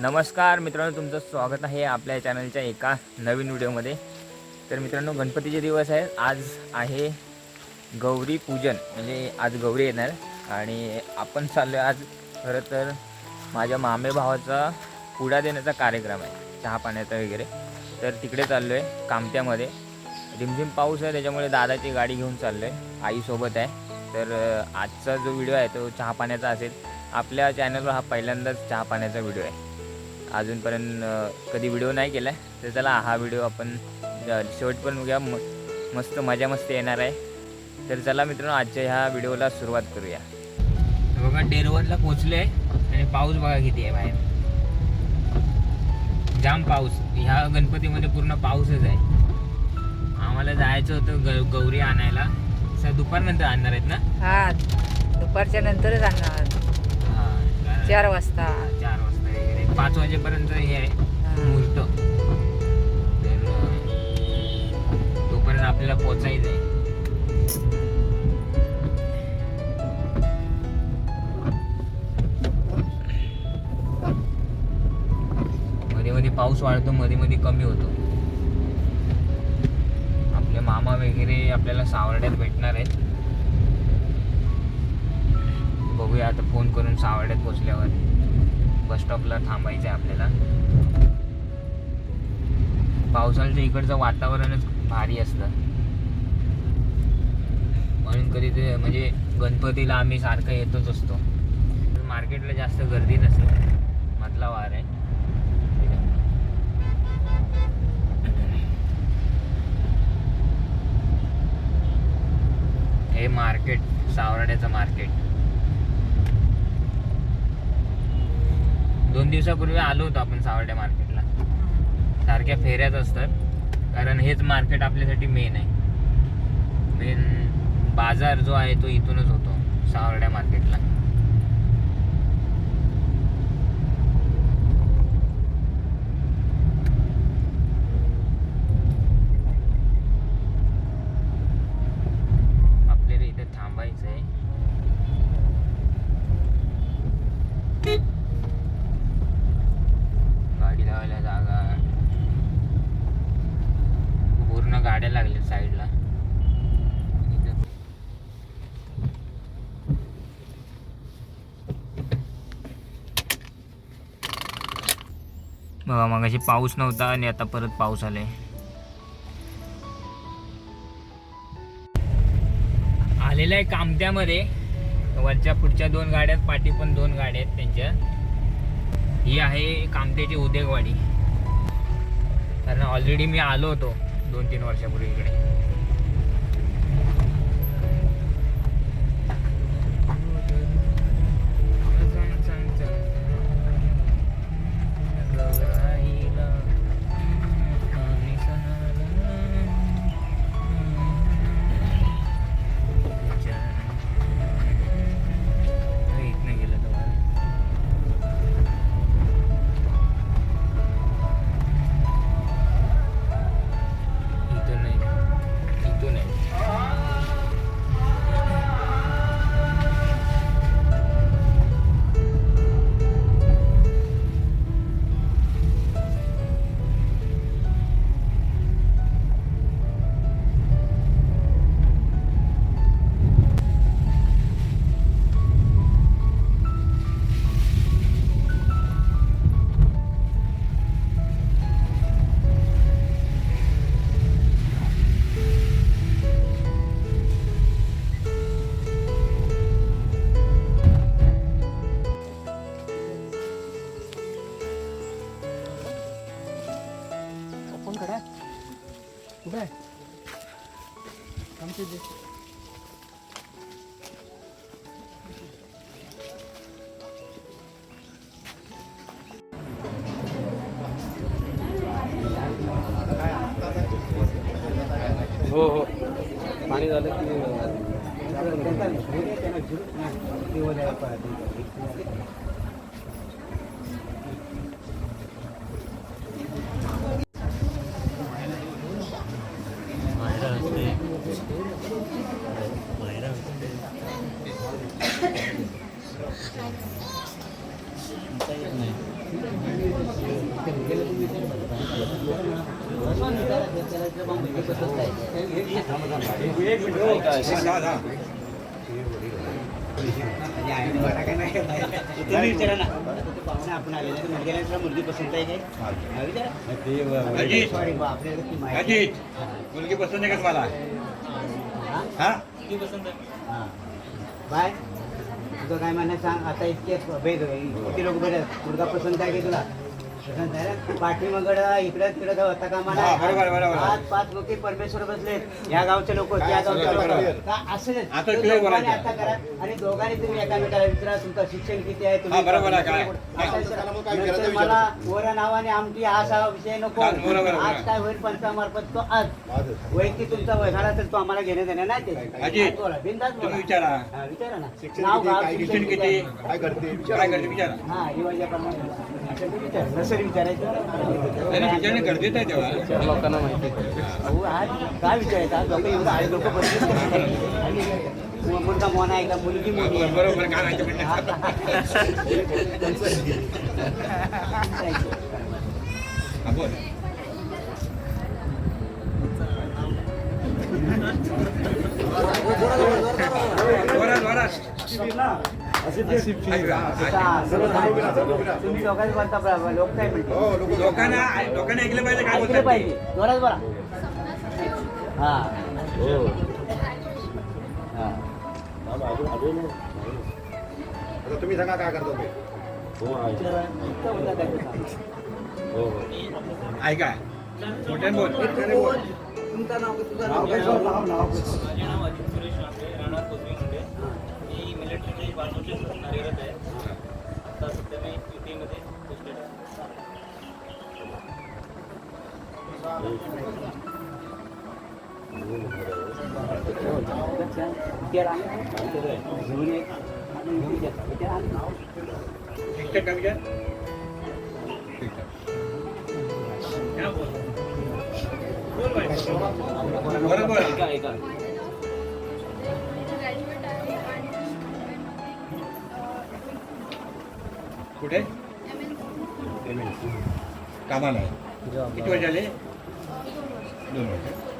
नमस्कार मित्रांनो तुमचं स्वागत आहे आपल्या चॅनलच्या एका नवीन व्हिडिओमध्ये. तर मित्रांनो गणपतीचे दिवस आहेत. आज आहे गौरी पूजन. म्हणजे आज गौरी येणार. आणि आपण चाललो आहे आज खरं तर माझ्या मामे भावाचा पुडा देण्याचा कार्यक्रम आहे. चहा पाण्याचा वगैरे. तर तिकडे चाललो आहे कामत्यामध्ये. रिमझिम पाऊस आहे त्याच्यामुळे दादाची गाडी घेऊन चाललो आहे आईसोबत आहे. तर आजचा जो व्हिडिओ आहे तो चहा पाण्याचा असेल. आपल्या चॅनलवर हा पहिल्यांदाच चहा पाण्याचा व्हिडिओ आहे. अजूनपर्यंत कधी व्हिडिओ नाही केला आहे तर चला हा व्हिडिओ आपण शेवटपर्यंत बघूया म मस्त मजा मस्त येणार आहे. तर चला मित्रांनो आजच्या ह्या व्हिडिओला सुरुवात करूया. बघा डेरवनला पोचले आणि पाऊस बघा किती आहे बाहेर. जाम पाऊस. ह्या गणपतीमध्ये पूर्ण पाऊसच आहे. आम्हाला जायचं होतं ग गौरी आणायला. सर दुपारनंतर आणणार आहेत ना? हा दुपारच्या नंतरच आणणार. हा, चार वाजता. चार वाजता. पाच वाजेपर्यंत हे आहे. मुहूर्त. तर तोपर्यंत आपल्याला पोचायचं आहे मध्ये मध्ये पाऊस वाढतो मध्ये मध्ये कमी होतो. आपले मामा वगैरे आपल्याला सावर्ड्यात भेटणार आहेत. बघूया आता फोन करून सावर्ड्यात पोचल्यावर बस स्टॉपला थांबायचं आहे आपल्याला. पावसाळ्याचं इकडचं वातावरणच भारी असतं. म्हणून कधी ते म्हणजे गणपतीला आम्ही सारखं येतच असतो. मार्केटला जास्त गर्दी नसते. मधला वार आहे. हे मार्केट सावराड्याचं मार्केट. दोन दिवसापूर्वी आलो होतो आपण सावर्डे मार्केटला. सारख्या फेऱ्याच असतात. कारण हेच मार्केट आपल्यासाठी मेन आहे. मेन बाजार जो आहे तो इथूनच होतो सावर्ड्या मार्केटला आपल्याला इथे थांबायचं आहे गाडी लावायला जागा पूर्ण गाड्या लागल्या साईडला इथं बघा मगाशी पाऊस नव्हता आणि आता परत पाऊस आलाय. आलेला आहे कामत्यामध्ये. वरच्या पुढच्या दोन गाड्या पाठी पण दोन गाड्या आहेत त्यांच्या. ही आहे कामत्याची उदेगवाडी कारण ऑलरेडी मी आलो होतो दोन तीन वर्षापूर्वी इकडे. खडा कुठे आमचे हो हो. पाणी झालं की आपण मुलगी पसंत आहे काय मुलगी पसंत आहे का तुम्हाला हा? बाय तुझं काय म्हणणं सांग आता इतके भेद किती लोक बरे मुलगा पसंत आहे की तुला पाठीमागड इकडं तिकडं होता कामा हा, बरोबर. आज पाच लोक परमेश्वर बसलेत या गावचे लोक त्या गावचे. लोक. का असं नाही. आता तो clear दोघांनी बोलायचं. आता करा. आणि दोघांनी तुम्ही एकामेकाला विचारा तुमचं शिक्षण किती आहे हा. नंतर मला वरा नावाने आमटी हा असा विषय नको. हा. आज काय होईल पंचामार्फत तो आज. वैयक्तिक तुमचा झाला तर तो आम्हाला घेणं देणं नाही ते. आज बोला. तुम्ही विचारा. हा, विचारा ना. शिक्षण नाव किती, गाव, काय शिक्षण किती काय करते? काय करते? विचारा. हा रिवाजाप्रमाणे असेल विचार. विचारणे गरजेचं आहे तेव्हा. लोकांना माहिती अहो आज काय विचारायचं आज लोक एवढं आहे लोक मुलगा मोना आहे का मुलगी मोठी आहे. बरोबर काय माहिती हा, बोल. जोरात जोरात तुम्ही लोकांचं बोलता बरोबर, लोक काय म्हणते लोकांना लोकांना ऐकलं पाहिजे काय ऐकलं बोलतात ते. पाहिजे. जोरात बोला. हा. हा. आता तुम्ही सांगा काय करतो ते. विचारा. इतकं बोलता काय ते सांगा. ऐका. मोठ्याने बोल. तुमचं नाव तुझं नाव काय? नाव नाव ठीक का विचार ठीक आहे. हा, बोल. बोल बाई. बरं बोल कुठे कामाला. किती वर्ष झाले दोन वर्ष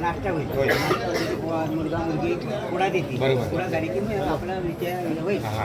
नाश्ता होईल. मुलगा मुलगी पुढा देते. पुढा झाली की मग आपला विचार होईल हा, हा.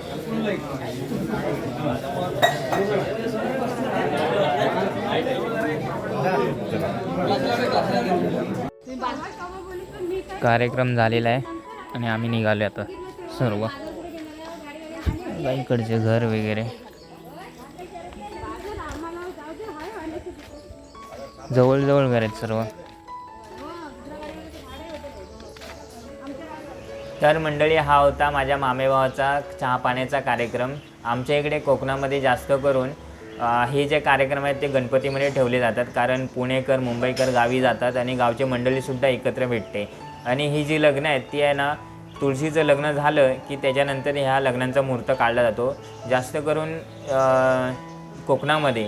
कार्यक्रम झालेला आहे आणि आम्ही निघालो आता सर्व. बाईकडचे घर वगैरे. जवळजवळ घर आहेत सर्व. तर मंडळी हा होता माझ्या मामेभावाचा चहा पाण्याचा कार्यक्रम. आमच्या इकडे कोकणामध्ये जास्त करून हे जे कार्यक्रम आहेत ते गणपतीमध्ये ठेवले जातात. कारण पुणेकर मुंबईकर गावी जातात आणि गावचे मंडळीसुद्धा एकत्र भेटते. आणि ही जी लग्न आहेत ती आहे ना तुळशीचं लग्न झालं की त्याच्यानंतर ह्या लग्नांचा मुहूर्त काढला जातो. जास्त करून कोकणामध्ये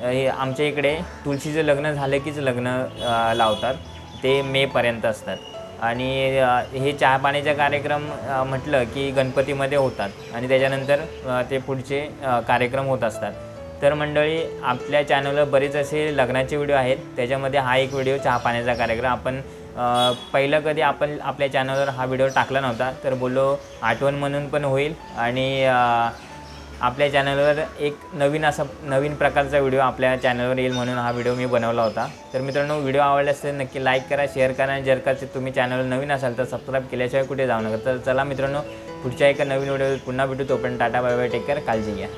हे आमच्या इकडे तुळशीचं लग्न झालं कीच लग्न लावतात. ते मेपर्यंत असतात. आणि हे चहापाण्याचा कार्यक्रम म्हटलं की गणपतीमध्ये होतात आणि त्याच्यानंतर ते पुढचे कार्यक्रम होत असतात. तर मंडळी आपल्या चॅनलवर बरेच असे लग्नाचे व्हिडिओ आहेत. त्याच्यामध्ये हा एक व्हिडिओ चहा पाण्याचा कार्यक्रम. आपण पहिलं कधी आपण आपल्या चॅनलवर हा व्हिडिओ टाकला नव्हता तर बोललो आठवण म्हणून पण होईल. आणि आपल्या चॅनलवर एक नवीन असा नवीन प्रकारचा व्हिडिओ आपल्या चॅनलवर येईल म्हणून हा व्हिडिओ मी बनवला होता. तर मित्रांनो व्हिडिओ आवडला असेल नक्की लाईक करा शेअर करा आणि जर का तुम्ही चॅनल नवीन असाल तर सबस्क्राईब केल्याशिवाय कुठे जाऊ नका. तर चला मित्रांनो पुढच्या एका नवीन व्हिडिओ पुन्हा भेटू. तोपर्यंत tata bye bye take care काळजी घ्या.